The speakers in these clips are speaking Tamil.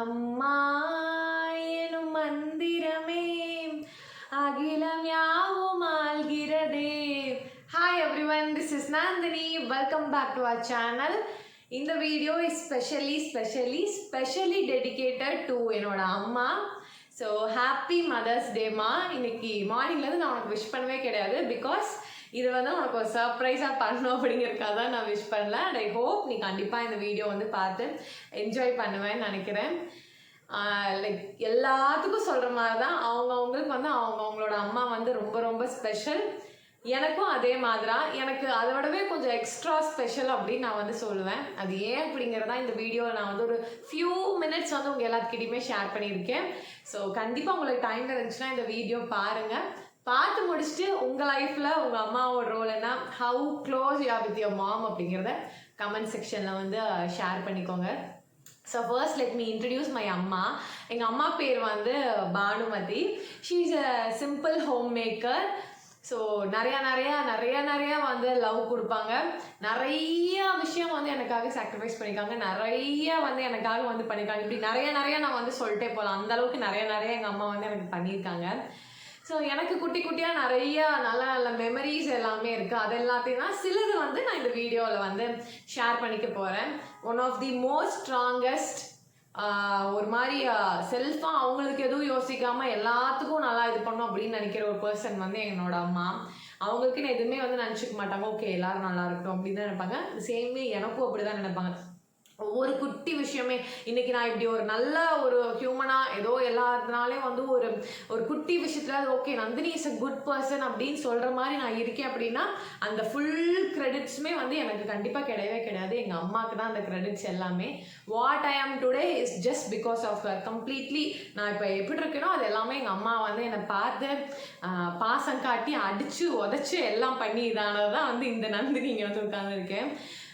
அம்மா எனும் மந்திரமே. அகிலம் யாவும் ஆள்கிறதே hi everyone this is Nandini welcome back to our channel இந்த video is specially specially specially dedicated to என்னோட அம்மா. ஸோ ஹாப்பி மதர்ஸ் டேமா இன்னைக்கு மார்னிங்லேருந்து நான் உனக்கு விஷ் பண்ணவே கிடையாது. பிகாஸ் இது வந்து உனக்கு ஒரு சர்ப்ரைஸாக பண்ணணும் அப்படிங்கிறக்காக தான் நான் விஷ் பண்ணல. அண்ட் ஐ ஹோப் நீ கண்டிப்பாக இந்த வீடியோ வந்து பார்த்து என்ஜாய் பண்ணுவேன்னு நினைக்கிறேன். லைக் எல்லாத்துக்கும் சொல்கிற மாதிரி தான். அவங்கவுங்களுக்கு வந்து அவங்கவுங்களோட அம்மா வந்து ரொம்ப ரொம்ப ஸ்பெஷல் எனக்கும் அதே மாதிரா எனக்கு அதை விடவே கொஞ்சம் எக்ஸ்ட்ரா ஸ்பெஷல் அப்படின்னு நான் வந்து சொல்லுவேன். அது ஏன் அப்படிங்கிறதா இந்த வீடியோவில் நான் வந்து ஒரு ஃபியூ மினிட்ஸ் வந்து உங்கள் எல்லாத்துக்கிட்டையுமே ஷேர் பண்ணியிருக்கேன். ஸோ கண்டிப்பாக உங்களுக்கு டைம் இருந்துச்சுன்னா இந்த வீடியோ பாருங்கள் பார்த்து முடிச்சுட்டு உங்கள் லைஃப்பில் உங்கள் அம்மாவோட ரோல் என்ன how close you with your mom அப்படிங்கிறத கமெண்ட் செக்ஷனில் வந்து ஷேர் பண்ணிக்கோங்க. So first let me introduce my அம்மா. எங்கள் அம்மா பேர் வந்து Banumathi. She is a simple homemaker so நிறையா நிறையா நிறையா நிறையா வந்து லவ் கொடுப்பாங்க. நிறைய விஷயம் வந்து எனக்காக சாக்ரிஃபைஸ் பண்ணியிருக்காங்க. நிறைய வந்து எனக்காக வந்து பண்ணியிருக்காங்க. இப்படி நிறைய நிறைய நான் வந்து சொல்லிட்டே போகலாம் அந்த அளவுக்கு நிறைய நிறைய எங்கள் அம்மா வந்து எனக்கு பண்ணியிருக்காங்க. ஸோ எனக்கு குட்டி குட்டியாக நிறைய நல்ல நல்ல மெமரிஸ் எல்லாமே இருக்குது அது எல்லாத்தையும் தான் சிலது வந்து நான் இந்த வீடியோவில் வந்து ஷேர் பண்ணிக்க போகிறேன் one of the most strongest ஒரு மாதிரி செல்ஃபாக அவங்களுக்கு எதுவும் யோசிக்காமல் எல்லாத்துக்கும் நல்லா இது பண்ணும் அப்படின்னு நினைக்கிற ஒரு பர்சன் வந்து என்னோட அம்மா. அவங்களுக்குன்னு எதுவுமே வந்து நினச்சிக்க மாட்டாங்க. ஓகே எல்லாரும் நல்லா இருக்கட்டும் அப்படின்னு தான் நினைப்பாங்க. சேமே எனக்கும் அப்படி தான் நினைப்பாங்க. ஒவ்வொரு குட்டி விஷயமே. இன்னைக்கு நான் இப்படி ஒரு நல்ல ஒரு ஹியூமனாக ஏதோ எல்லாத்தினாலையும் வந்து ஒரு ஒரு குட்டி விஷயத்துல okay Nandini is a good person அப்படின்னு சொல்கிற மாதிரி நான் இருக்கேன் அப்படின்னா அந்த ஃபுல் கிரெடிட்ஸுமே வந்து எனக்கு கண்டிப்பாக கிடையவே கிடையாது. எங்கள் அம்மாவுக்கு தான் அந்த கிரெடிட்ஸ் எல்லாமே. What I am today is just because of completely நான் இப்போ எப்படி இருக்கேனோ அது எல்லாமே எங்கள் அம்மா வந்து என்னை பார்த்து பாசம் காட்டி அடித்து உதச்சி எல்லாம் பண்ணி இதானது தான் வந்து இந்த நந்தினி இங்கே வந்து உட்காந்துருக்கேன்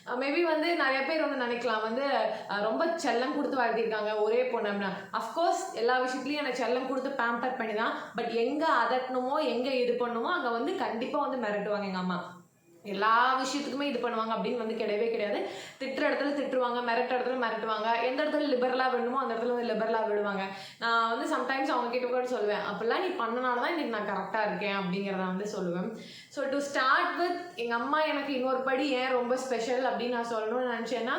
Uh, மேபி வந்து நிறைய பேர் வந்து நினைக்கலாம். வந்து uh, ரொம்ப செல்லம் கொடுத்து வளர்த்திருக்காங்க ஒரே பொண்ணு அஃப்கோர்ஸ் எல்லா விஷயத்துலையும் எனக்கு செல்லம் கொடுத்து பேம்பர் பண்ணி தான் பட் எங்கே அதட்டணுமோ எங்கே இது பண்ணுமோ அங்கே வந்து கண்டிப்பாக வந்து மிரட்டுவாங்க எங்கள் அம்மா. எல்லா விஷயத்துக்குமே இது பண்ணுவாங்க அப்படின்னு வந்து கிடையவே கிடையாது. திட்டுற இடத்துல திட்டுருவாங்க மிரட்ட இடத்துல மிரட்டுவாங்க. எந்த இடத்துல லிபரலாக விடணுமோ அந்த இடத்துல வந்து லிபரலாக விடுவாங்க. நான் வந்து சம்டைம்ஸ் அவங்க கிட்ட கூட சொல்லுவேன் அப்படிலாம் நீ பண்ணனால தான் இன்றைக்கி நான் கரெக்டாக இருக்கேன் அப்படிங்கிறத வந்து சொல்லுவேன். ஸோ டு ஸ்டார்ட் வித் எங்கள் அம்மா எனக்கு இன்னொரு படி ஏன் ரொம்ப ஸ்பெஷல் அப்படின்னு நான் சொல்லணும்னு நினச்சேன்னா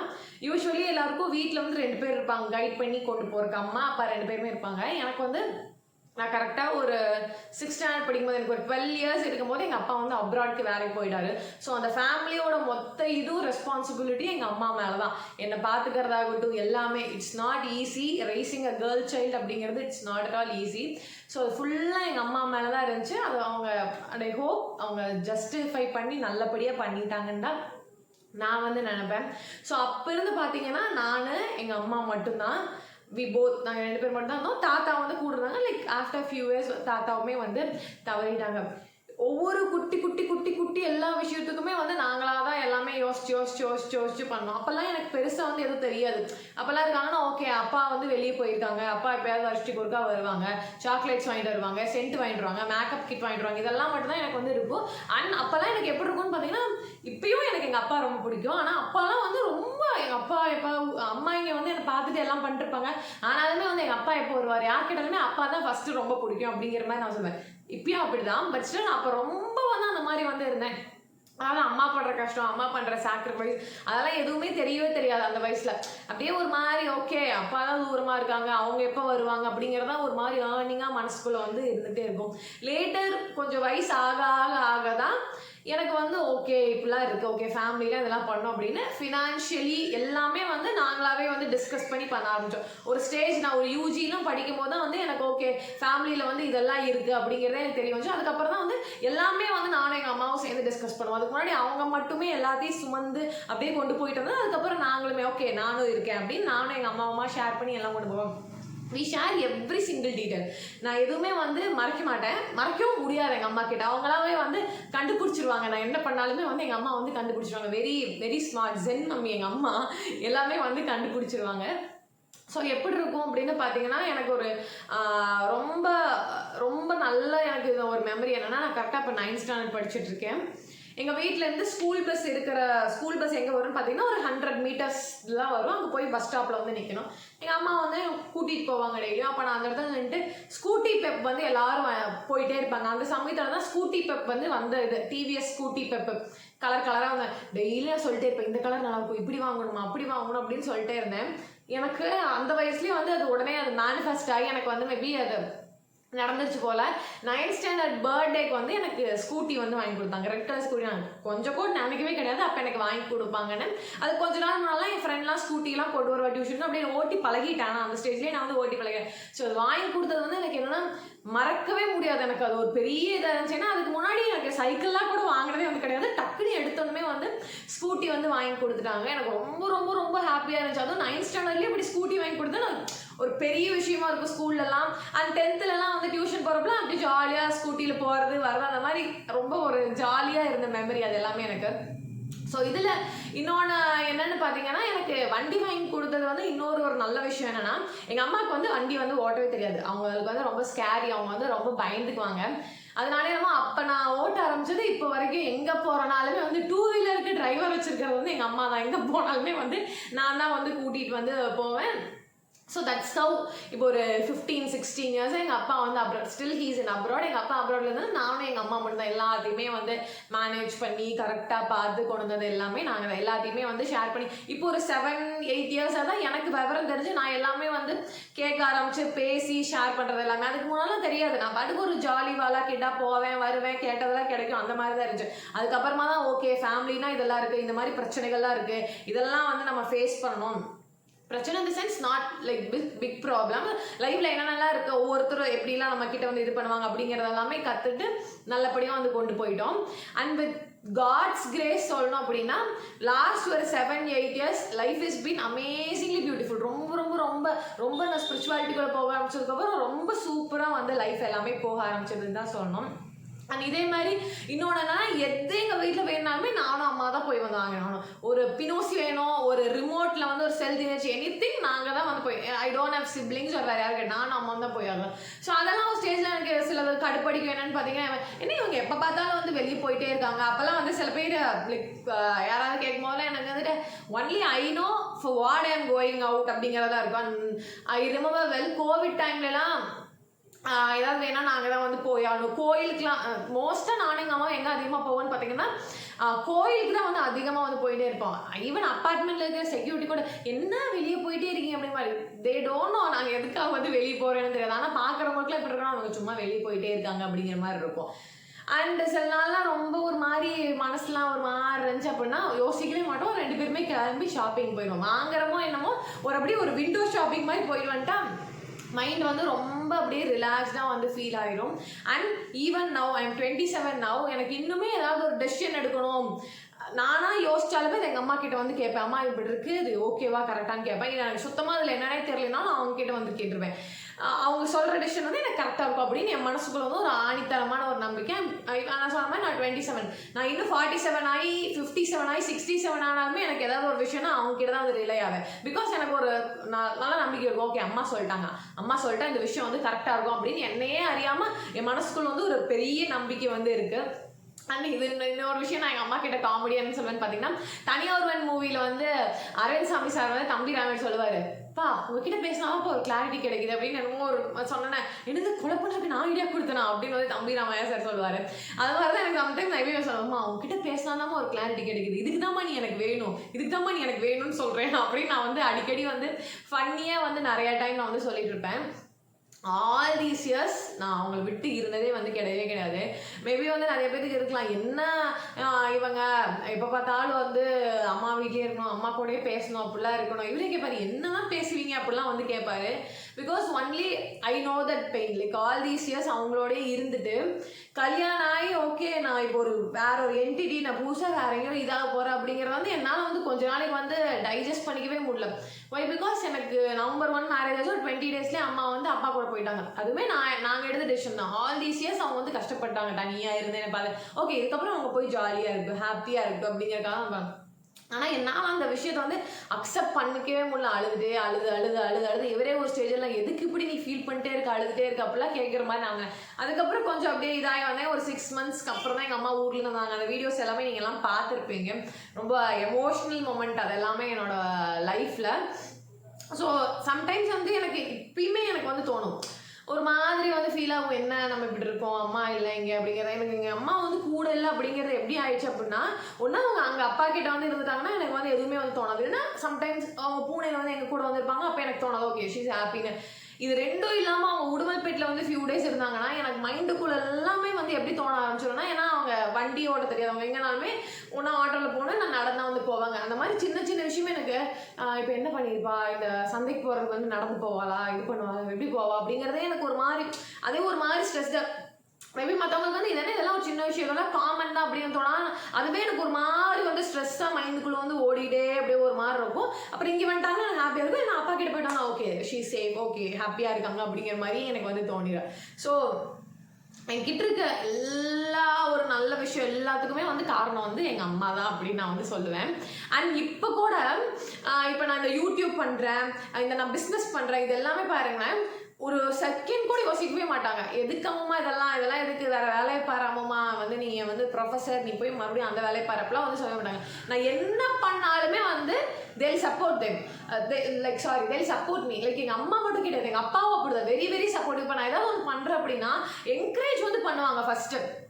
யூஸ்வலி எல்லாருக்கும் வீட்டில் வந்து ரெண்டு பேர் இருப்பாங்க. கைட் பண்ணி கொண்டு போகிறக்கு அம்மா அப்பா ரெண்டு பேருமே இருப்பாங்க. எனக்கு வந்து நான் கரெக்டாக ஒரு சிக்ஸ் ஸ்டாண்டர்ட் படிக்கும்போது எனக்கு ஒரு டுவெல் இயர்ஸ் இருக்கும்போது எங்கள் அப்பா வந்து அப்ராட்க்கு வேலைக்கு போயிட்டாரு. ஸோ அந்த ஃபேமிலியோட மொத்த இதுவும் ரெஸ்பான்சிபிலிட்டி எங்கள் அம்மா மேலே தான் என்னை பார்த்துக்கிறதாகட்டும் எல்லாமே. It's not easy raising a girl child அப்படிங்கிறது it's not at all easy so அது ஃபுல்லாக எங்கள் அம்மா மேலே தான் இருந்துச்சு. அது அவங்க ஐ ஹோப் அவங்க ஜஸ்டிஃபை பண்ணி நல்லபடியாக பண்ணிட்டாங்கன்னு தான் நான் வந்து நினைப்பேன். ஸோ அப்போ இருந்து பார்த்தீங்கன்னா நான் எங்கள் அம்மா மட்டும்தான். வி போத் நாங்கள் ரெண்டு பேர் மட்டும் தான் இருந்தோம். தாத்தா வந்து கூட இருந்தாங்க லைக் ஆஃப்டர் ஃபியூ இயர்ஸ் தாத்தாவுமே வந்து தவறிட்டாங்க. ஒவ்வொரு குட்டி குட்டி குட்டி குட்டி எல்லா விஷயத்துக்குமே வந்து நாங்களாக தான் எல்லாமே யோசிச்சு யோசிச்சு யோசிச்சு யோசிச்சு பண்ணோம். அப்போல்லாம் எனக்கு பெருசாக வந்து எதுவும் தெரியாது. அப்போல்லாம் இருக்காங்கன்னா ஓகே அப்பா வந்து வெளியே போயிருக்காங்க. அப்பா எப்பயாவது வருஷத்துக்கு ஒருக்கா வருவாங்க. சாக்லேட்ஸ் வாங்கிட்டு வருவாங்க சென்ட் வாங்கிட்டு வருவாங்க மேக்கப் கிட் வாங்கிட்டு வருவாங்க. இதெல்லாம் மட்டும்தான் எனக்கு வந்து இருக்கும். அண்ட் அப்போல்லாம் எனக்கு எப்படி இருக்கும்னு பார்த்தீங்கன்னா இப்பயும் எங்கள் அப்பா ரொம்ப பிடிக்கும். ஆனால் அப்பாலாம் வந்து ரொம்ப எங்கள் அப்பா எப்போ அம்மா இங்கே வந்து என்னை பார்த்துட்டு எல்லாம் பண்ணிருப்பாங்க ஆனாலுமே வந்து எங்கள் அப்பா எப்போ வருவார்? யார்கிட்டாலுமே அப்பா தான் ஃபஸ்ட்டு ரொம்ப பிடிக்கும் அப்படிங்கிற மாதிரி நான் சொல்லுவேன். இப்பயும் அப்படிதான். பட் ஸ்டில் நான் அப்போ ரொம்ப வந்து அந்த மாதிரி வந்து இருந்தேன். அதாவது அம்மா பண்ணுற கஷ்டம் அம்மா பண்ணுற சாக்ரிஃபைஸ் அதெல்லாம் எதுவுமே தெரியவே தெரியாது அந்த வயசில். அப்படியே ஒரு மாதிரி ஓகே அப்பா தான் தூரமாக இருக்காங்க அவங்க எப்போ வருவாங்க அப்படிங்கிறதா ஒரு மாதிரி ஏர்னிங்காக மனசுக்குள்ளே வந்து இருந்துகிட்டே இருக்கும். லேட்டர் கொஞ்சம் வயசு ஆக ஆக ஆக தான் எனக்கு வந்து ஓகே இப்படிலாம் இருக்குது ஓகே ஃபேமிலியில் இதெல்லாம் பண்ணோம் அப்படின்னு ஃபினான்ஷியலி எல்லாமே வந்து நாங்களாவே வந்து டிஸ்கஸ் பண்ணி பண்ண ஆரம்பித்தோம் ஒரு ஸ்டேஜ் நான் ஒரு யூஜிலாம் படிக்கும் போது தான் வந்து எனக்கு ஓகே ஃபேமிலியில் வந்து இதெல்லாம் இருக்குது அப்படிங்கிறதே எனக்கு தெரிய வந்துச்சு. அதுக்கப்புறம் தான் வந்து எல்லாமே வந்து நானும் எங்கள் அம்மாவும் சேர்ந்து டிஸ்கஸ் பண்ணுவோம். அதுக்கு முன்னாடி அவங்க மட்டுமே எல்லாத்தையும் சுமந்து அப்படியே கொண்டு போயிட்டு இருந்தா அதுக்கப்புறம் நாங்களுமே ஓகே நானும் இருக்கேன் அப்படின்னு நானும் எங்கள் அம்மாவுமா ஷேர் பண்ணி எல்லாம் கொண்டு போவோம். We share every single detail நான் எதுவுமே வந்து மறைக்க மாட்டேன். மறைக்கவும் முடியாது எங்கள் அம்மா கிட்ட. அவங்களாவே வந்து கண்டுபிடிச்சிருவாங்க. நான் என்ன பண்ணாலுமே வந்து எங்கள் அம்மா வந்து கண்டுபிடிச்சிருவாங்க. Very very smart gen mummy எங்கள் அம்மா. எல்லாமே வந்து கண்டுபிடிச்சிருவாங்க. ஸோ எப்படி இருக்கும் அப்படின்னு பார்த்தீங்கன்னா எனக்கு ஒரு ரொம்ப ரொம்ப நல்ல எனக்கு ஒரு மெமரி என்னன்னா நான் கரெக்டாக இப்போ நைன்த் ஸ்டாண்டர்ட் படிச்சுட்டு இருக்கேன். எங்கள் வீட்டிலேருந்து ஸ்கூல் பஸ் இருக்கிற ஸ்கூல் பஸ் எங்கே வரும்னு பார்த்தீங்கன்னா ஒரு ஹண்ட்ரட் மீட்டர்ஸ் தான் வரும். அங்கே போய் பஸ் ஸ்டாப்பில் வந்து நிற்கணும் எங்கள் அம்மா வந்து கூட்டிகிட்டு போவாங்க டெய்லியும் அப்போ நான் அந்த இடத்துல நின்றுட்டு ஸ்கூட்டி பெப் வந்து எல்லாரும் போயிட்டே இருப்பாங்க. அந்த சமயத்தில் தான் ஸ்கூட்டி பெப் வந்து வந்த இது டிவிஎஸ் ஸ்கூட்டி பெப் கலர் கலராக வந்து டெய்லியும் சொல்லிட்டே இருப்பேன் இந்த கலர் நல்லா இருக்கும். இப்படி வாங்கணுமா? அப்படி வாங்கணும். அப்படின்னு சொல்லிட்டே இருந்தேன். எனக்கு அந்த வயசுலேயே வந்து அது உடனே அது மேனிஃபெஸ்ட் ஆகி எனக்கு வந்து மேபி அது நடந்துச்சு போல. நைன்த் ஸ்டாண்டர்ட் பர்த்டேக்கு வந்து எனக்கு ஸ்கூட்டி வந்து வாங்கி கொடுத்தாங்க. ரெட் கலர் ஸ்கூட்டி நாங்கள் கொஞ்சம் கூட நினைக்கவே கிடையாது. அப்போ எனக்கு வாங்கி கொடுப்பாங்கன்னு. அது கொஞ்ச நாள் முன்னாலாம் என் ஃப்ரெண்ட்லாம் ஸ்கூட்டிலாம் கொண்டு வருவா டியூஷன் அப்படியே ஓட்டி பழகிட்டேன். நான் அந்த ஸ்டேஜ்லேயே நான் வந்து ஓட்டி பழகிறேன் ஸோ அது வாங்கி கொடுத்தது வந்து எனக்கு என்னன்னா மறக்கவே முடியாது எனக்கு. அது ஒரு பெரிய இதாக இருந்துச்சு. ஏன்னா அதுக்கு முன்னாடி எனக்கு சைக்கிள்லாம் கூட வாங்கினதே வந்து கிடையாது. டக்குனு எடுத்தோடனே வந்து ஸ்கூட்டி வந்து வாங்கி கொடுத்துட்டாங்க. எனக்கு ரொம்ப ரொம்ப ரொம்ப ஹாப்பியாக இருந்துச்சு. அதுவும் நைன்த் ஸ்டாண்டர்ட்லேயே இப்படி ஸ்கூட்டி வாங்கி கொடுத்தா நான் ஒரு பெரிய விஷயமா இருக்கும் ஸ்கூல்லலாம். அண்ட் டென்த்துலலாம் வந்து டியூஷன் போகிறப்பலாம் அப்படி ஜாலியாக ஸ்கூட்டியில் போகிறது வர்றது அந்த மாதிரி ரொம்ப ஒரு ஜாலியாக இருந்த மெமரி அது எல்லாமே எனக்கு. ஸோ இதில் இன்னொன்று என்னென்னு பார்த்தீங்கன்னா எனக்கு வண்டி வாங்கி கொடுத்தது வந்து இன்னொரு ஒரு நல்ல விஷயம் என்னென்னா எங்கள் அம்மாவுக்கு வந்து வண்டி வந்து ஓட்டவே தெரியாது. அவங்களுக்கு வந்து ரொம்ப ஸ்கேரி அவங்க வந்து ரொம்ப பயந்துக்குவாங்க. அதனாலே நம்ம அப்போ நான் ஓட்ட ஆரம்பிச்சது இப்போ வரைக்கும் எங்கே போகிறனாலுமே வந்து டூ வீலருக்கு டிரைவர் வச்சுருக்கிறது வந்து எங்கள் அம்மா தான். எங்கே போனாலுமே வந்து நான் தான் வந்து கூட்டிகிட்டு வந்து போவேன். ஸோ தட்ஸ் ஹவு இப்போ ஒரு ஃபிஃப்டீன் சிக்ஸ்டீன் இயர்ஸ் எங்கள் அப்பா வந்து abroad still he's in abroad எங்கள் அப்பா அப்ராட்ல இருந்து நானும் எங்கள் அம்மா மட்டும் தான் எல்லாத்தையுமே வந்து மேனேஜ் பண்ணி கரெக்டாக பார்த்து கொண்டு வந்தது எல்லாமே நாங்கள் எல்லாத்தையுமே வந்து ஷேர் பண்ணி. இப்போ ஒரு செவன் எயிட் இயர்ஸாக தான் எனக்கு விவரம் தெரிஞ்சு நான் எல்லாமே வந்து கேட்க ஆரம்பிச்சு பேசி ஷேர் பண்ணுறது எல்லாமே. அதுக்கு முன்னாலும் தெரியாது. நான் பாட்டுக்கு ஒரு ஜாலி வாலா கிட்டா போவேன் வருவேன் கேட்டதெல்லாம் கிடைக்கும். அந்த மாதிரி தான் இருந்துச்சு. அதுக்கப்புறமா தான் ஓகே ஃபேமிலினா இதெல்லாம் இருக்குது இந்த மாதிரி பிரச்சனைகள்லாம் இருக்குது இதெல்லாம் வந்து நம்ம ஃபேஸ் பண்ணணும். பிரச்சனை இந்த sense not like big big problem லைஃப்ல என்னென்னலாம் இருக்கு? ஒவ்வொருத்தரும் எப்படிலாம் நம்ம கிட்ட வந்து இது பண்ணுவாங்க அப்படிங்கிறது எல்லாமே கற்றுட்டு நல்லபடியாக வந்து கொண்டு போயிட்டோம். அண்ட் வித் காட்ஸ் கிரேஸ் சொல்லணும் அப்படின்னா லாஸ்ட் ஒரு seven eight years life is been amazingly beautiful ரொம்ப ரொம்ப ரொம்ப ரொம்ப நான் ஸ்பிரிச்சுவாலிட்டிக்குள்ளே போக ஆரம்பிச்சதுக்கப்புறம் ரொம்ப சூப்பராக வந்து லைஃப் எல்லாமே போக ஆரம்பிச்சதுன்னு தான் சொல்லணும். அண்ட் இதே மாதிரி இன்னொன்னா எது எங்கள் வீட்டில் வேணாலுமே நானும் அம்மா தான் போய் வந்து வாங்கினாலும் ஒரு பினோசி வேணும் ஒரு ரிமோட்டில் வந்து ஒரு செல் தினச்சு எனி திங் நாங்கள் தான் வந்து போய் ஐ டோன்ட் ஹவ் சிப்ளிங்ஸ் ஒரு வேறு யாருக்கு நானும் அம்மா தான் போய் ஆகணும். ஸோ அதெல்லாம் ஒரு ஸ்டேஜில் எனக்கு சில கடுப்படிக்கும். என்னன்னு பார்த்தீங்கன்னா என்ன இவங்க எப்போ பார்த்தாலும் வந்து வெளியே போயிட்டே இருக்காங்க. அப்போல்லாம் வந்து சில பேர் லைக் யாராவது கேட்கும் போதெல்லாம் எனக்கு வந்துட்டு only I know for what I am going out அப்படிங்கிறதா இருக்கும். ஐ ரிமெம்பர் வெல் கோவிட் டைம்லலாம் ஏதாவது வேணா நாங்கள் தான் வந்து போய் கோயிலுக்குலாம் மோஸ்ட்டாக நானும் எங்கள் அம்மா எங்கே அதிகமாக போவோன்னு பார்த்தீங்கன்னா கோயிலுக்கு தான் வந்து அதிகமாக வந்து போயிட்டே இருப்போம். ஈவன் அப்பார்ட்மெண்ட்டில் இருக்கிற செக்யூரிட்டி கூட என்ன வெளியே போயிட்டே இருக்கீங்க? அப்படி மாதிரி. தே டோன்ட் நோ நாங்கள் எதுக்காக வந்து வெளியே போகிறேன்னு தெரியாது. ஆனால் பார்க்குறவங்களுக்குலாம் எப்படி இருக்கணும் அவங்க சும்மா வெளியே போயிட்டே இருக்காங்க அப்படிங்கிற மாதிரி இருக்கும். அண்ட் சில நாள்லாம் ரொம்ப ஒரு மாதிரி மனசுலாம் ஒரு மாதிரி இருந்துச்சு அப்படின்னா யோசிக்கவே மாட்டோம். ரெண்டு பேருமே கிளம்பி ஷாப்பிங் போயிடுவோம். வாங்குறமோ என்னமோ ஒரு அப்படியே ஒரு விண்டோ ஷாப்பிங் மாதிரி போயிடுவான்ட்டா வந்துட்டா மைண்ட் வந்து ரொம்ப அப்படியே ரிலாக்ஸ்டாக வந்து ஃபீல் ஆயிடும் and even now I am twenty seven now எனக்கு இன்னுமே ஏதாவது ஒரு டெசிஷன் எடுக்கணும். நானாக யோசிச்சாலுமே எங்கள் அம்மா கிட்ட வந்து கேட்பேன். அம்மா இப்படி இருக்குது இது ஓகேவா கரெக்டான்னு கேட்பேன். எனக்கு சுத்தமாக அதில் என்னன்னே தெரியலனாலும் அவங்க கிட்ட வந்து கேட்டுருவேன் அவங்க சொல்கிற டிசிஷன் வந்து எனக்கு கரெக்டாக இருக்கும் அப்படின்னு என் மனசுக்குள்ள வந்து ஒரு ஆணித்தரமான ஒரு நம்பிக்கை. நான் சொன்ன மாதிரி நான் டுவெண்ட்டி செவன் நான் இன்னும் ஃபார்ட்டி செவன் ஆகி ஃபிஃப்டி செவன் ஆகி சிக்ஸ்டி செவன் ஆனாலுமே எனக்கு ஏதாவது ஒரு விஷயம்னா அவங்க கிட்ட தான் வந்து ரிலே ஆவேன். பிகாஸ் எனக்கு ஒரு ந- நல்ல நம்பிக்கை இருக்கும். ஓகே அம்மா சொல்லிட்டாங்க. அம்மா சொல்லிட்டா இந்த விஷயம் வந்து கரெக்டாக இருக்கும் அப்படின்னு என்னையே அறியாமல் என் மனசுக்குள்ள வந்து ஒரு பெரிய நம்பிக்கை வந்து இருக்குது அண்ட் இது இன்னொரு விஷயம் நான் எங்கள் அம்மா கிட்ட காமெடியான்னு சொல்லுவேன்னு பார்த்தீங்கன்னா தனியொருவன் மூவியில் வந்து அரவிந்த் சாமி சார் வந்து தம்பி ராமன் சொல்லுவார். பா உங்ககிட்ட பேசினாலும் இப்போ ஒரு கிளாரிட்டி கிடைக்குது அப்படின்னு என்னமோ ஒரு சொன்னேன். எனக்கு குழப்பம் நான் ஐடியா கொடுத்தனா? அப்படின்னு வந்து தம்பி ராமையா சார் சொல்லுவார். அது மாதிரி தான் எனக்கு சம்டைம் நான் எப்பயுமே சொல்லுவேம்மா உங்ககிட்ட பேசினாலும் ஒரு கிளாரிட்டி கிடைக்குது. இதுக்கு தான்மா நீ எனக்கு வேணும். இதுக்கு தான்மா நீ எனக்கு வேணும்னு சொல்கிறேன் அப்படின்னு நான் வந்து அடிக்கடி வந்து ஃபன்னியாக வந்து நிறையா டைம் நான் வந்து சொல்லிட்டு இருப்பேன். ஆல் தீஸ் இயர்ஸ் நான் அவங்கள விட்டு இருந்ததே வந்து கிடையவே கிடையாது. மேபி வந்து நிறைய பேருக்கு இருக்கலாம். என்ன இவங்க எப்போ பார்த்தாலும் வந்து அம்மா வீட்டிலே இருக்கணும் அம்மா கூடயே பேசணும் அப்படிலாம் இருக்கணும். இவரே கேட்பாரு என்னதான் பேசுவீங்க? அப்படிலாம் வந்து கேட்பாரு because only I know that pain like all these years அவங்களோடய இருந்துட்டு கல்யாணம் ஆகி ஓகே நான் இப்போ ஒரு வேற ஒரு என்டிடி நான் புதுசாக வேற எங்கேயோ இதாக போகிறேன் அப்படிங்கிறத வந்து என்னால் வந்து கொஞ்ச நாளைக்கு வந்து டைஜஸ்ட் பண்ணிக்கவே முடியல. ஒய் பிகாஸ் எனக்கு நவம்பர் ஒன் மேரேஜ் ஆச்சு. ஒரு டுவெண்ட்டி டேஸ்லேயே அம்மா வந்து அப்பா கூட போயிட்டாங்க. அதுவுமே நான் நாங்கள் எடுத்த டிசிஷன் தான். ஆல் தீஸ் இயர்ஸ் அவங்க வந்து கஷ்டப்பட்டாங்க. தனியாக இருந்தேன்னு பார்த்து ஓகே இதுக்கப்புறம் அவங்க போய் ஜாலியாக இருக்கும் ஹாப்பியாக இருக்கும் அப்படிங்கிறக்காக ஆனால் என்னால் அந்த விஷயத்தை வந்து அக்செப்ட் பண்ணிக்கவே முடியல. அழுது அழுது அழுது அழுது அழுது. இவரே ஒரு ஸ்டேஜில் எதுக்கு இப்படி நீ ஃபீல் பண்ணிட்டே இருக்க அழுதுட்டே இருக்க? அப்படிலாம் கேட்குற மாதிரி நாங்கள் அதுக்கப்புறம் கொஞ்சம் அப்படியே இதாகி வந்தேன். ஒரு சிக்ஸ் மந்த்ஸ்க்கு அப்புறம் தான் எங்கள் அம்மா ஊரில் இருந்தாங்க அந்த வீடியோஸ் எல்லாமே நீங்கள் எல்லாம் பார்த்துருப்பீங்க. ரொம்ப எமோஷ்னல் மூமெண்ட் அது எல்லாமே என்னோட லைஃப்பில் ஸோ சம்டைம்ஸ் வந்து எனக்கு இப்பயுமே எனக்கு வந்து தோணும். ஒரு மாதிரி வந்து ஃபீல் ஆகும். என்ன நம்ம இப்படி இருக்கோம் அம்மா இல்லை இங்கே அப்படிங்கிறத. எனக்கு எங்கள் அம்மா வந்து கூட இல்லை அப்படிங்கிறது எப்படி ஆயிடுச்சு அப்படின்னா ஒன்றா அவங்க அங்கே அப்பா கிட்ட வந்து இருந்துட்டாங்கன்னா எனக்கு வந்து எதுவுமே வந்து தோணாது. ஏன்னா சம்டைம்ஸ் அவங்க பூனையில் வந்து எங்கள் கூட வந்திருப்பாங்க அப்போ எனக்கு தோணாது. ஓகே ஷீஸ் ஹாப்பின்னு இது ரெண்டும் இல்லாமல் அவங்க உடுமல்பேட்டில் வந்து ஃபியூ டேஸ் இருந்தாங்கன்னா எனக்கு மைண்டுக்குள்ள எல்லாமே வந்து எப்படி தோண ஆரம்பிச்சிடும்னா வண்டி ஓட்ட தெரியாதவங்க எங்கனாலுமே ஒன்றா ஆட்டோவில் போனால் நான் நடந்தா வந்து போவாங்க. அந்த மாதிரி சின்ன சின்ன விஷயமே எனக்கு இப்போ என்ன பண்ணியிருப்பா இந்த சந்தைக்கு போகிறதுக்கு வந்து நடந்து போவாளா? இது பண்ணுவாளா எப்படி போவா? அப்படிங்கிறதே எனக்கு ஒரு மாதிரி அதே ஒரு மாதிரி ஸ்ட்ரெஸ்டாக மேபி மற்றவங்களுக்கு வந்து இதெல்லாம் இதெல்லாம் ஒரு சின்ன விஷயம். இதெல்லாம் காமன் தான் அப்படின்னு தோணா அதுவே எனக்கு ஒரு மாதிரி வந்து ஸ்ட்ரெஸ்ஸாக மைண்டுக்குள்ளே வந்து ஓடிட்டே அப்படியே ஒரு மாதிரி இருக்கும். அப்புறம் இங்கே வந்துட்டாங்க நான் ஹாப்பியாக இருக்கும் நான் அப்பா கிட்ட போயிட்டாங்க ஓகே ஷீ சேஃப் ஓகே ஹாப்பியாக இருக்காங்க. அப்படிங்கிற மாதிரி எனக்கு வந்து தோணிடும் ஸோ என்கிட்ட இருக்க எல்லா ஒரு நல்ல விஷயம் எல்லாத்துக்குமே வந்து காரணம் வந்து எங்கள் அம்மா தான் அப்படின்னு நான் வந்து சொல்லுவேன். அண்ட் இப்போ கூட இப்போ நான் இந்த யூடியூப் பண்ணுறேன் இந்த நான் பிஸ்னஸ் பண்ணுறேன் இது எல்லாமே பாருங்களேன். ஒரு செகண்ட் கூட யோசிக்கவே மாட்டாங்க. எதுக்கம்மா இதெல்லாம்? இதெல்லாம் எதுக்கு? வேற வேலையை பாரு வந்து நீங்கள் வந்து ப்ரொஃபஸர் நீ போய் மறுபடியும் அந்த வேலையை பாரு வந்து சொல்ல மாட்டாங்க. நான் என்ன பண்ணாலுமே வந்து they'll support them like sorry they'll support me like எங்கள் அம்மா மட்டும் கிடையாது எங்கள் அப்பாவும் அப்படிதான். வெரி வெரி சப்போர்ட் இப்போ நான் ஏதாவது ஒன்று பண்ணுறேன் அப்படின்னா என்கரேஜ் வந்து பண்ணுவாங்க ஃபர்ஸ்ட்டு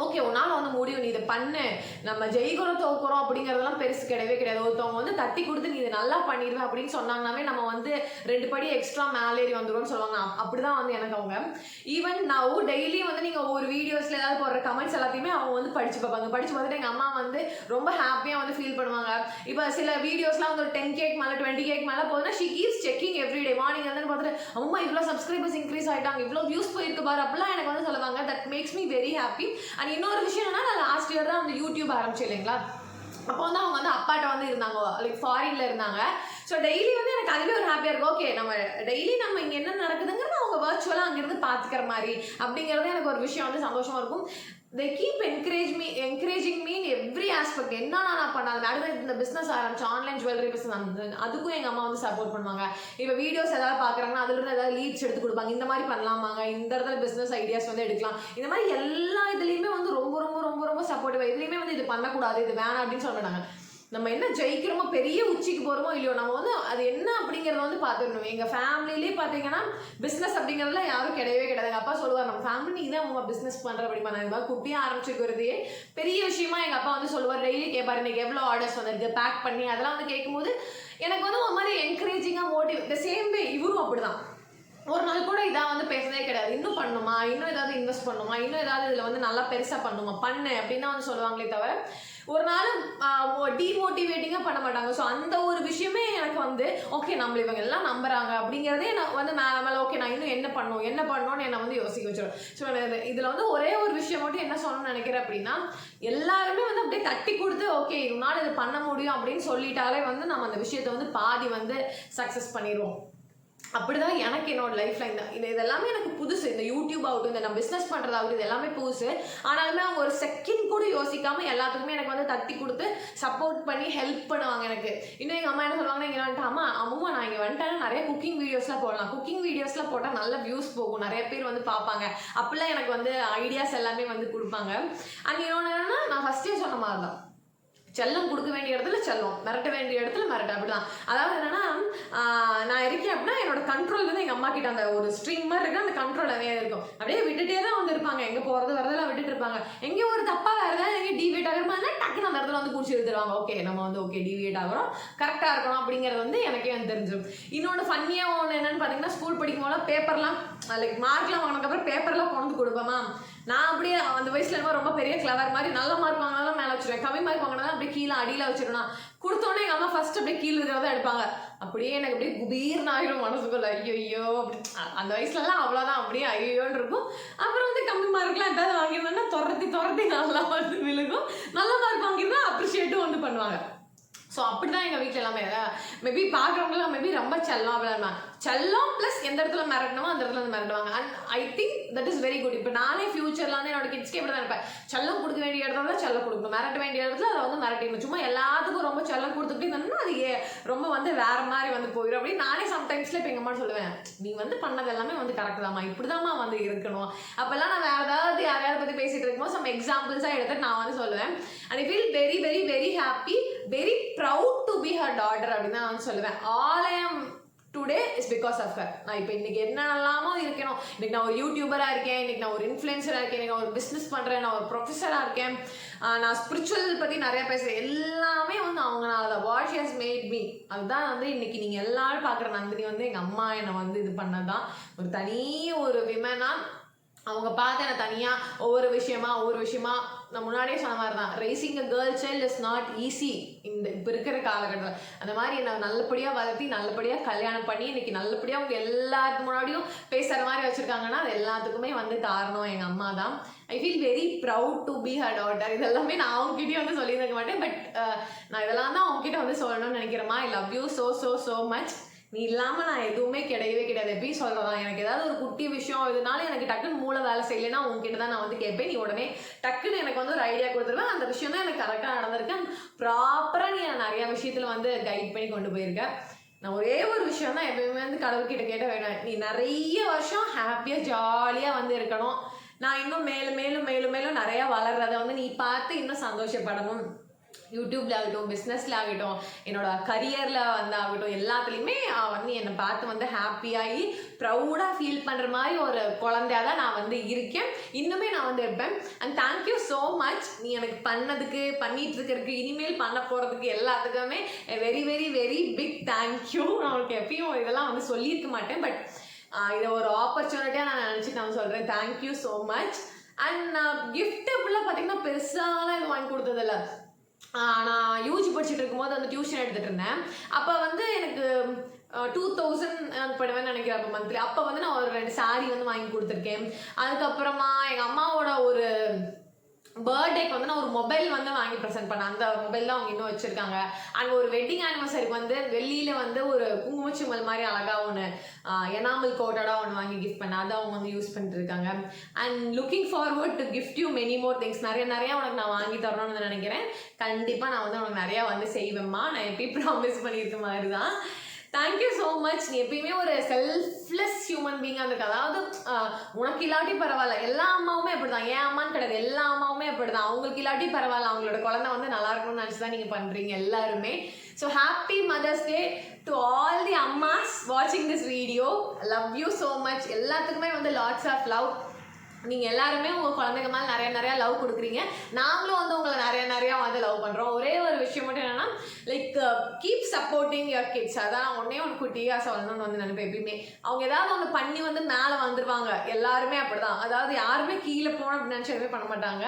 ஓகே உன்னால் வந்து முடியும். நீ இதை பண்ணு. நம்ம ஜெயிக்கிறோம் தோக்குறோம் அப்படிங்கிறதெல்லாம் பெருசு கிடையவே கிடையாது. ஒருத்தவங்க வந்து தட்டி கொடுத்து நீ இதை நல்லா பண்ணிடுவேன் அப்படின்னு சொன்னாங்கனாவே நம்ம வந்து ரெண்டு படி எக்ஸ்ட்ரா மேலேறி வந்துடும் சொல்லுவாங்க. அப்படிதான் வந்து எனக்கு அவங்க. ஈவன் நான் டெய்லி வந்து நீங்கள் ஒவ்வொரு வீடியோஸில் ஏதாவது போடுற கமெண்ட்ஸ் எல்லாத்தையுமே அவங்க வந்து படிச்சு பார்ப்பாங்க. படிச்சு பார்த்துட்டு எங்கள் அம்மா வந்து ரொம்ப ஹாப்பியாக வந்து ஃபீல் பண்ணுவாங்க. இப்போ சில வீடியோஸ்லாம் வந்து ஒரு டென் கேக் மேலே டுவெண்ட்டி கேக் மேலே போகுதுன்னா she keeps checking everyday morning வந்து பார்த்துட்டு அம்மா இவ்வளோ சப்ஸ்கிரைபர்ஸ் இன்க்ரீஸ் ஆகிட்டாங்க இவ்வளோ வியூஸ் போயிருக்கு பாரு. அப்படிலாம் எனக்கு வந்து சொல்லுவாங்க. That makes me very happy and இன்னொரு விஷயம் என்னன்னா நான் லாஸ்ட் இயர் தான் அந்த யூடியூப் ஆரம்பிச்சேன் இல்லைங்களா? அப்போ வந்து அவங்க வந்து அப்பாட்ட வந்து இருந்தாங்க. லைக் ஃபாரின்ல இருந்தாங்க. ஸோ டெய்லி வந்து எனக்கு அதுவே ஒரு ஹாப்பியாக இருக்கும் ஓகே நம்ம டெய்லி நம்ம இங்கே என்ன நடக்குதுங்கிறது அவங்க வர்ச்சுவலாக அங்கேருந்து பார்த்துக்கிற மாதிரி அப்படிங்கிறது எனக்கு ஒரு விஷயம் வந்து சந்தோஷமாக இருக்கும். They keep encourage me encouraging mean every aspect என்ன நான் பண்ணாலும் அடுத்து இந்த பிஸ்னஸ் ஆரம்பிச்சு ஆன்லைன் ஜுவல்லரி பிஸ்னஸ் அந்த அதுக்கும் எங்கள் அம்மா வந்து சப்போர்ட் பண்ணுவாங்க. இப்போ வீடியோஸ் ஏதாவது பார்க்குறாங்கன்னா அதுலேருந்து ஏதாவது லீட்ஸ் எடுத்து கொடுப்பாங்க. இந்த மாதிரி பண்ணலாமாங்க? இந்த இடத்துல பிஸ்னஸ் ஐடியாஸ் வந்து எடுக்கலாம். இந்த மாதிரி எல்லா இதுலேயுமே வந்து ரொம்ப ரொம்ப ரொம்ப ரொம்ப சப்போர்ட்டிவாக இதுலேயுமே வந்து இது பண்ணக்கூடாது இது வேணாம் அப்படின்னு சொல்ல மாட்டாங்க. நம்ம என்ன ஜெயிக்கிறோமோ பெரிய உச்சிக்கு போகிறோமோ இல்லையோ நம்ம வந்து அது என்ன அப்படிங்கிறத வந்து பார்த்துக்கணும் எங்கள் ஃபேமிலிலேயே பார்த்தீங்கன்னா பிஸ்னஸ் அப்படிங்கிறதுலாம் யாரும் கிடையவே கிடையாது. எங்கள் அப்பா சொல்லுவார் நம்ம ஃபேமிலி நீ தான் உங்கள் பிஸ்னஸ் பண்ணுற அப்படிமா நான் குட்டியாக ஆரம்பிச்சுக்கிறதே பெரிய விஷயமா எங்கள் அப்பா வந்து சொல்லுவார். டெய்லி கேட்பார் இன்னைக்கு எவ்வளோ ஆர்டர்ஸ் வந்திருக்கு? பேக் பண்ணி. அதெல்லாம் வந்து கேட்கும்போது எனக்கு வந்து ஒரு மாதிரி என்கரேஜிங்காக மோட்டிவ் த சேம் வே இவரும் அப்படிதான். ஒரு நாள் கூட இதாக வந்து பேசுனதே கிடையாது. இன்னும் பண்ணுமா? இன்னும் ஏதாவது இன்வெஸ்ட் பண்ணுமா? இன்னும் ஏதாவது இதில் வந்து நல்லா பெருசாக பண்ணுமா? பண்ணு அப்படின்னு வந்து சொல்லுவாங்களே தவிர ஒரு நாள் டிமோட்டிவேட்டிங்காக பண்ண மாட்டாங்க. ஸோ அந்த ஒரு விஷயமே எனக்கு வந்து ஓகே நம்மள இவங்க எல்லாம் நம்புறாங்க அப்படிங்கிறதே நான் வந்து மேலே மேலே ஓகே நான் இன்னும் என்ன பண்ணும் என்ன பண்ணணும்னு என்னை வந்து யோசிக்க வச்சிடும் ஸோ இதில் வந்து ஒரே ஒரு விஷயம் மட்டும் என்ன சொல்லணும்னு நினைக்கிறேன் அப்படின்னா எல்லாருமே வந்து அப்படியே தட்டி கொடுத்து ஓகே உன்னால் இது பண்ண முடியும் அப்படின்னு சொல்லிட்டாலே வந்து நம்ம அந்த விஷயத்தை வந்து பாதி வந்து சக்ஸஸ் பண்ணிடுவோம் அப்படிதான் எனக்கு என்னோட லைஃப்ல இந்த இந்த இதெல்லாமே எனக்கு புதுசு. இந்த யூடியூப் ஆகட்டும் இந்த நான் பிஸ்னஸ் பண்ணுறதாகட்டும் இது எல்லாமே புதுசு. ஆனாலுமே அவங்க ஒரு செகண்ட் கூட யோசிக்காம எல்லாத்துக்குமே எனக்கு வந்து தட்டி கொடுத்து சப்போர்ட் பண்ணி ஹெல்ப் பண்ணுவாங்க எனக்கு. இன்னும் எங்கள் அம்மா என்ன சொல்லுவாங்கன்னா இங்கே வந்துட்டு அம்மா அம்மா நான் இங்கே வந்துட்டேன் நிறைய குக்கிங் வீடியோஸ்லாம் போடலாம். குக்கிங் வீடியோஸ்லாம் போட்டால் நல்ல வியூஸ் போகும். நிறைய பேர் வந்து பார்ப்பாங்க. அப்படிலாம் எனக்கு வந்து ஐடியாஸ் எல்லாமே வந்து கொடுப்பாங்க. அண்ட் இன்னொன்று என்னன்னா நான் ஃபஸ்ட்டே சொன்ன மாதிரி தான் செல்லம் கொடுக்க வேண்டிய இடத்துல செல்லம் மிரட்ட வேண்டிய இடத்துல மிரட்ட அப்படிதான். அதாவது என்னன்னா நான் இருக்கேன் அப்படின்னா என்னோட கண்ட்ரோல் வந்து எங்க அம்மா கிட்ட அந்த ஒரு ஸ்ட்ரீம் மாதிரி இருக்கு அந்த கண்ட்ரோல் நிறைய இருக்கும். அப்படியே விட்டுட்டே தான் வந்து இருப்பாங்க. எங்க போறது வரதெல்லாம் விட்டுட்டு இருப்பாங்க. எங்கே ஒரு தப்பா வேற ஏதாவது எங்கே டிவியேட் ஆகிறமா டக்குன்னு அந்த இடத்துல வந்து குடிச்சு எடுத்துருவாங்க ஓகே நம்ம வந்து ஓகே டிவியேட் ஆகிறோம். கரெக்டா இருக்கணும் அப்படிங்கிறது வந்து எனக்கே வந்து தெரிஞ்சிடும். இன்னொன்று ஃபன்னியா ஒன்று என்னன்னு பார்த்தீங்கன்னா ஸ்கூல் படிக்கும் போது பேப்பர்லாம் லைக் மார்க்லாம் வாங்கினதுக்கப்புறம் பேப்பர்லாம் கொண்டு கொடுப்போமா நான் அப்படியே அந்த வயசுல என்னமோ ரொம்ப பெரிய கிளவர் மாதிரி நல்ல மார்க் வாங்கினாலும் மேலே வச்சிருவேன். கம்மி மார்க் வாங்கினா அப்படியே கீழே அடியில் வச்சிருவேன். கொடுத்தோன்னே எங்கள் அம்மா ஃபர்ஸ்ட் அப்படியே கீழே இருக்கிறத எடுப்பாங்க. அப்படியே எனக்கு அப்படியே குபீர்னு ஆயிரும் மனசுக்குள்ள ஐயோ ஐயோ அந்த வயசுலலாம் அவ்வளோதான் அப்படியே ஐயோன்னு இருக்கும். அப்புறம் வந்து கம்மி மார்க்லாம் எதாவது வாங்கியிருந்தோன்னா துரத்தி துரத்தி நல்லா வந்து விழுகும். நல்ல மார்க் வாங்கியிருந்தா அப்ரிஷியேட்டும் வந்து பண்ணுவாங்க. ஸோ அப்படி தான் எங்கள் வீட்டில் எல்லாமே மேபி பார்க்குறவங்களாம் மேபி ரொம்ப செல்லம் விளையாடுவேன் செல்லம் ப்ளஸ் எந்த இடத்துல மிரட்டணுமோ அந்த இடத்துல வந்து மிரட்டுவாங்க. And I think that is very good இப்போ நானே ஃபியூச்சரில் வந்து என்னோட கிட்ஸ்க்கு இப்படி தான் இருப்பேன்? செல்லம் கொடுக்க வேண்டிய இடத்துல தான் செல்லம் கொடுக்கணும். மிரட்ட வேண்டிய இடத்துல அதை வந்து மிரட்டிடணும் சும்மா எல்லாத்துக்கும் ரொம்ப செல்லம் கொடுத்துக்கிட்டே இருந்தோம்னா அது ஏ- ரொம்ப வந்து வேற மாதிரி வந்து போயிடும் அப்படின்னு நானே சம்டைம்ஸ்ல இப்போ எங்கள் அம்மா சொல்லுவேன். நீ வந்து பண்ணது எல்லாமே வந்து கரெக்ட் தாம்மா. இப்படிதாம்மா வந்து இருக்கணும். அப்போல்லாம் நான் வேற ஏதாவது யாரையாவது பற்றி பேசிட்டு இருக்கும்போது சம் எக்ஸாம்பிள்ஸாக எடுத்து நான் வந்து சொல்லுவேன். And I feel very very very happy very proud to be her daughter அப்படின்னு நான் வந்து சொல்லுவேன். All I today is because of her நான் இப்போ இன்னைக்கு என்னெல்லாமோ இருக்கணும். இன்னைக்கு நான் ஒரு யூடியூபராக இருக்கேன். இன்னைக்கு நான் ஒரு இன்ஃப்ளூயன்சராக இருக்கேன். இன்றைக்கி நான் ஒரு பிஸ்னஸ் பண்ணுறேன் நான் ஒரு ப்ரொஃபஸராக இருக்கேன். நான் ஸ்பிரிச்சுவல் பற்றி நிறையா பேசுகிறேன் எல்லாமே வந்து அவங்கனால அதை வாட் ஹஸ் மேட் மீ அதுதான் வந்து இன்னைக்கு நீங்கள் எல்லாரும் பார்க்குற நந்தினி வந்து எங்கள் அம்மா என்னை வந்து இது பண்ணதான் ஒரு தனி ஒரு விமனாக அவங்க பார்த்து என்னை தனியாக ஒவ்வொரு விஷயமா ஒவ்வொரு விஷயமா நான் முன்னாடியே சொன்ன மாதிரி தான் raising a girl child is not easy இந்த இப்போ இருக்கிற காலகட்டத்தில். அந்த மாதிரி என்னை நல்லபடியாக வளர்த்தி நல்லபடியாக கல்யாணம் பண்ணி இன்னைக்கு நல்லபடியாக அவங்க எல்லாத்துக்கு முன்னாடியும் பேசுகிற மாதிரி வச்சுருக்காங்கன்னா அது எல்லாத்துக்குமே வந்து காரணம் எங்கள் அம்மா தான். I feel very proud to be her daughter இதெல்லாமே நான் அவங்ககிட்டயே வந்து சொல்லியிருக்க மாட்டேன். பட் நான் இதெல்லாம் தான் அவங்ககிட்ட வந்து சொல்லணும்னு நினைக்கிறேம்மா. I love you so so so much நீ இல்லாமல் நான் எதுவுமே கிடையவே கிடையாது. எப்பயும் சொல்கிறதா எனக்கு ஏதாவது ஒரு குட்டி விஷயம் இதனால எனக்கு டக்குன்னு மூளை வேலை செய்யலைன்னா உங்ககிட்ட தான் நான் வந்து கேட்பேன். நீ உடனே டக்குன்னு எனக்கு வந்து ஒரு ஐடியா கொடுத்துருவேன். அந்த விஷயம் தான் எனக்கு கரெக்டாக நடந்திருக்கு. ப்ராப்பராக நீ என்னை நிறைய விஷயத்தில் வந்து கைட் பண்ணி கொண்டு போயிருக்க. நான் ஒரே ஒரு விஷயம் தான் எப்பயுமே வந்து கடவுள்கிட்ட கேட்ட வேணும். நீ நிறைய வருஷம் ஹாப்பியாக ஜாலியாக வந்து இருக்கணும். நான் இன்னும் மேலும் மேலும் மேலும் மேலும் நிறையா வளர்றதை வந்து நீ பார்த்து இன்னும் சந்தோஷப்படணும். யூடியூப்ல ஆகட்டும் பிஸ்னஸ்ல ஆகட்டும் என்னோட கரியர்ல வந்து ஆகட்டும் எல்லாத்துலேயுமே வந்து என்னை பார்த்து வந்து ஹாப்பியாகி ப்ரௌடாக ஃபீல் பண்ணுற மாதிரி ஒரு குழந்தையா தான் நான் வந்து இருக்கேன். இன்னுமே நான் வந்து இருப்பேன். அண்ட் தேங்க்யூ ஸோ மச் நீ எனக்கு பண்ணதுக்கு பண்ணிட்டு இருக்கிறதுக்கு இனிமேல் பண்ண போகிறதுக்கு எல்லாத்துக்குமே very very very big thank you நான் உனக்கு எப்பயும் இதெல்லாம் வந்து சொல்லியிருக்க மாட்டேன். பட் இதை ஒரு ஆப்பர்ச்சுனிட்டியாக நான் நினச்சி நான் சொல்கிறேன் thank you so much and நான் கிஃப்ட் அப்படிலாம் பார்த்தீங்கன்னா பெருசாலாம் இது வாங்கி கொடுத்ததில்ல. நான் யூஜி படிச்சுட்டு இருக்கும்போது அந்த டியூஷன் எடுத்துட்டு இருந்தேன். அப்போ வந்து எனக்கு டூ தௌசண்ட் படுவேன் நினைக்கிறேன் அப்போ மந்த்லி அப்போ வந்து நான் ஒரு ரெண்டு saree வந்து வாங்கி கொடுத்துருக்கேன். அதுக்கப்புறமா எங்கள் அம்மாவோட ஒரு பர்த்டேக்கு வந்து நான் ஒரு மொபைல் வந்து வாங்கி ப்ரெசென்ட் பண்ணேன். அந்த மொபைல் தான் அவங்க இன்னும் வச்சிருக்காங்க. அண்ட் ஒரு வெட்டிங் ஆனிவர்சரிக்கு வந்து வெளியில வந்து ஒரு குங்குமச்சிமல் மாதிரி அழகா ஒன்று எனாமல் கோட்டடா ஒன்று வாங்கி கிஃப்ட் பண்ணேன். அதை அவங்க வந்து யூஸ் பண்ணிட்டு இருக்காங்க. And looking forward to gift you many more things நிறைய நிறைய உனக்கு நான் வாங்கி தரணும்னு நினைக்கிறேன். கண்டிப்பாக நான் வந்து உனக்கு நிறையா வந்து செய்வேம்மா. நான் எப்படி ப்ராமிஸ் பண்ணியிருக்க மாதிரி தான் தேங்க்யூ ஸோ மச் நீ எப்பயுமே ஒரு செல்ஃப்லெஸ் ஹியூமன் பீங்காக இருக்கு அதாவது உனக்கு இல்லாட்டி பரவாயில்ல. எல்லா அம்மாவுமே அப்படிதான். ஏன் அம்மான்னு கிடையாது. எல்லா அம்மாவுமே அப்படிதான். அவங்களுக்கு இல்லாட்டி பரவாயில்ல. அவங்களோட குழந்தை வந்து நல்லா இருக்கணும்னு நினச்சி தான் நீங்கள் பண்ணுறீங்க எல்லாருமே so happy mother's day to all the அம்மாஸ் வாட்சிங் this video love you so much எல்லாத்துக்குமே வந்து லாட்ஸ் ஆஃப் லவ் நீங்கள் எல்லாருமே உங்கள் குழந்தைங்க மேலே நிறைய நிறையா லவ் கொடுக்குறீங்க. நாங்களும் வந்து உங்களை நிறைய நிறையா வந்து லவ் பண்ணுறோம் ஒரே ஒரு விஷயம் மட்டும் என்னென்னா like keep supporting your kids அதான் உடனே ஒன்னே ஒன்று குட்டியாக சொல்லணும்னு வந்து நினைப்பேன் எப்பயுமே. அவங்க ஏதாவது ஒன்று பண்ணி வந்து மேலே வந்துருவாங்க. எல்லாருமே அப்படிதான். அதாவது யாருமே கீழே போகணும் அப்படின்னு நினச்சி பண்ண மாட்டாங்க.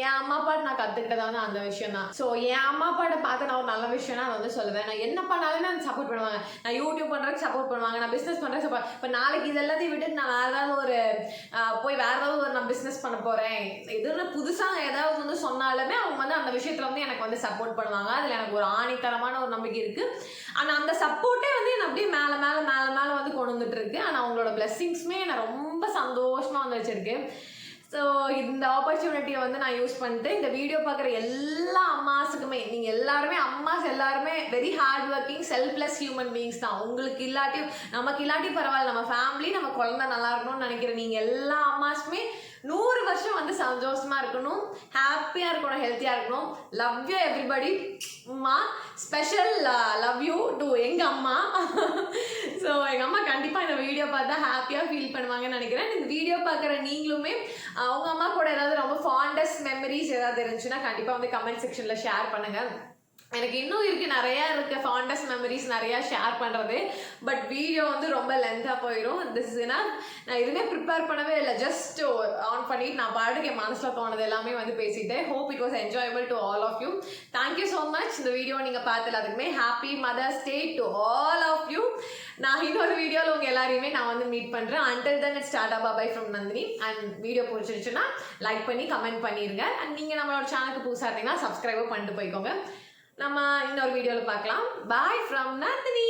என் அம்மா அப்பாட்ட நான் கற்றுக்கிட்டது வந்து அந்த விஷயம் தான் ஸோ என் அம்மா அப்பாட்ட பார்த்து நான் ஒரு நல்ல விஷயம்னா அதை வந்து சொல்லுவேன். நான் என்ன பண்ணாலுமே அந்த சப்போர்ட் பண்ணுவாங்க நான் யூடியூப் பண்ணுறதுக்கு சப்போர்ட் பண்ணுவாங்க. நான் பிஸ்னஸ் பண்ணுறதுக்கு சப்போர்ட் இப்போ நாளைக்கு இது எல்லாத்தையும் விட்டு நான் வேறு ஏதாவது ஒரு போய் வேறு ஏதாவது ஒரு நான் பிஸ்னஸ் பண்ண போகிறேன் எதுன்னு புதுசாக ஏதாவது வந்து சொன்னாலுமே அவங்க வந்து அந்த விஷயத்தில் வந்து எனக்கு வந்து சப்போர்ட் பண்ணுவாங்க. அதில் எனக்கு ஒரு ஆணித்தரமான ஒரு நம்பிக்கை இருக்குது ஆனால் அந்த சப்போர்ட்டே வந்து என்னை அப்படியே மேலே மேலே மேலே மேலே வந்து கொண்டு வந்துட்டு இருக்கு. ஆனால் அவங்களோட பிளெஸ்ஸிங்ஸுமே என்னை ரொம்ப சந்தோஷமாக வந்து வச்சிருக்கு. ஸோ இந்த ஆப்பர்ச்சுனிட்டியை வந்து நான் யூஸ் பண்ணிட்டு இந்த வீடியோ பார்க்குற எல்லா அம்மாஸுக்குமே நீங்கள் எல்லாருமே அம்மாஸ் எல்லாருமே very hard working selfless human beings தான். உங்களுக்கு இல்லாட்டி நமக்கு இல்லாட்டி பரவாயில்ல. நம்ம ஃபேமிலி நம்ம குழந்தை நல்லா இருக்கணும்னு நினைக்கிற நீங்கள் எல்லா அம்மாஸுமே நூறு வருஷம் வந்து சந்தோஷமா இருக்கணும் ஹாப்பியாக இருக்கணும் ஹெல்த்தியாக இருக்கணும். லவ் யூ எவ்ரிபடி அம்மா ஸ்பெஷல் லவ் யூ டு எங்கள் அம்மா. ஸோ எங்கள் அம்மா கண்டிப்பாக இந்த வீடியோ பார்த்தா ஹாப்பியாக ஃபீல் பண்ணுவாங்கன்னு நினைக்கிறேன். இந்த வீடியோ பார்க்குற நீங்களுமே அவங்க அம்மா கூட ஏதாவது ரொம்ப ஃபாண்டஸ்ட் மெமரிஸ் ஏதாவது இருந்துச்சுன்னா கண்டிப்பாக வந்து கமெண்ட் செக்ஷனில் ஷேர் பண்ணுங்கள் எனக்கு இன்னும் இருக்கு நிறைய இருக்கு ஃபாண்டஸ்ட் மெமரிஸ் நிறைய ஷேர் பண்றது. பட் வீடியோ வந்து ரொம்ப லென்த்தாக போயிடும் திஸ் இஸ் நான் எதுவுமே ப்ரிப்பேர் பண்ணவே இல்லை. ஜஸ்ட் ஆன் பண்ணிட்டு நான் பாட்டுக்கு என் மனசில் தோணுது எல்லாமே வந்து பேசிட்டேன் hope it was enjoyable to all of you thank you so much இந்த வீடியோ நீங்கள் பார்த்து எல்லாத்துக்குமே happy mother's day to all of you நான் இன்னொரு வீடியோவில் உங்கள் எல்லாரையுமே நான் வந்து மீட் பண்ணுறேன் until then it start up bye from Nandini and video பிடிச்சிருச்சுன்னா like பண்ணி கமெண்ட் பண்ணிடுங்க அண்ட் நீங்கள் நம்மளோட சேனலுக்கு புதுசாக இருந்தீங்கன்னா சப்ஸ்கிரைபும் பண்ணிட்டு போய்க்கோங்க. நம்ம இன்னொரு வீடியோவில் பார்க்கலாம். Bye from Nandini.